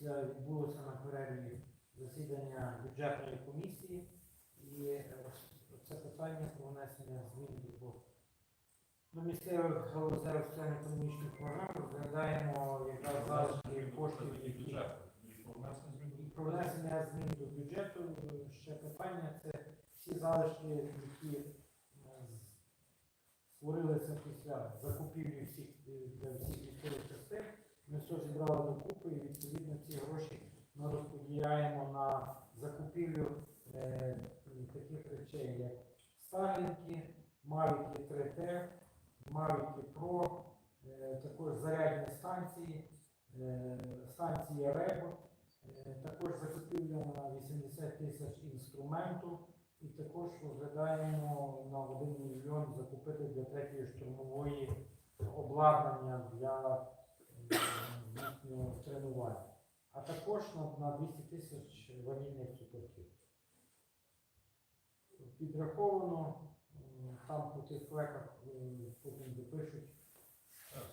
після відбулося на перерві засідання бюджетної комісії, і е, це питання про внесення змін до, до місцевих галузевих соціально-економічних програм розглядаємо якраз залишки коштів, які про внесення змін до бюджету. Ще питання це всі залишки, які е, створилися після закупівлі всіх е, для всіх військових частин. Ми все зібрали відповідно ці гроші ми розподіляємо на закупівлю е, таких речей, як Сталінки, Mavic 3T, Mavic Pro, е, також зарядні станції, е, станції РЕБ, е, також закупівля на 80 тисяч інструменту. І також розглядаємо на 1 мільйон закупити для третьої штурмової обладнання для е, їхнього тренування. А також на, на 200 тисяч ванільних цукерків. Підраховано, там по тих флеках потім допишуть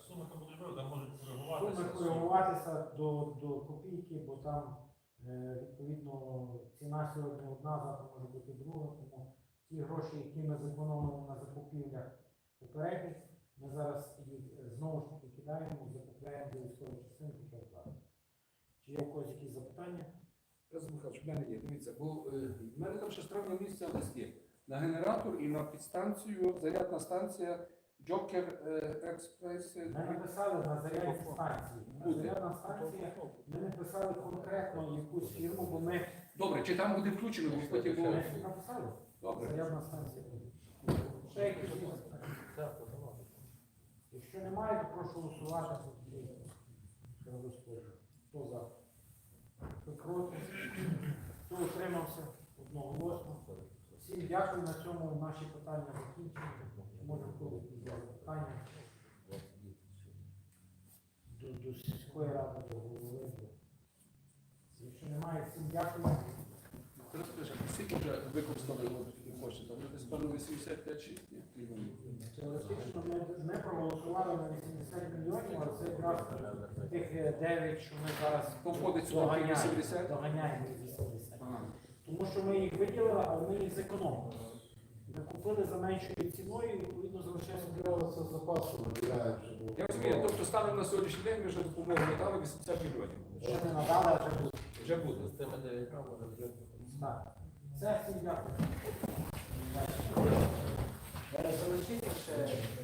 Суми то буде добре, там Суми коригуватися. коригуватися до, до копійки, бо там е, відповідно ціна сьогодні одна, завтра може бути друга. Тому ті гроші, які ми зекономили на закупівлях попередніх, ми зараз їх знову ж таки кидаємо, закупляємо до вкладу. Чи є у когось якісь запитання? Тарас Михайлович, в мене є, дивіться, бо е, в мене там ще з травня лист є. На генератор і на підстанцію, зарядна станція Джокер е, Експрес. Ми написали на зарядній станції. На Буде. зарядна станція, ми не писали конкретно якусь фірму, бо ми Добре, чи там буде включено, бо потім було. ми написали. Добре. Зарядна станція буде. Ще якісь є запитання? Якщо немає, то прошу голосувати. Раз розкажу. Всім дякую. На цьому наші питання закінчені. Може, є запитання до, до сільської ради, до голови. Якщо немає, всім дякую. Скільки вже використали кошти? Там десь певно 85 чи мільйонів. Теоретично ми, ми проголосували на 80 мільйонів, але це якраз тих е, 9, що ми зараз То входить доганяємо, 80? доганяємо 80. Ага. Тому що ми їх виділили, але ми їх зекономили. Ми купили за меншою ціною і відповідно залишається Це запасу виділяють, щоб Я розумію, тобто станом на сьогоднішній день ми вже допомогу надали 80 мільйонів. ще не надали, а вже буде. Вже буде. Так. Це всім дякую. Залишити ще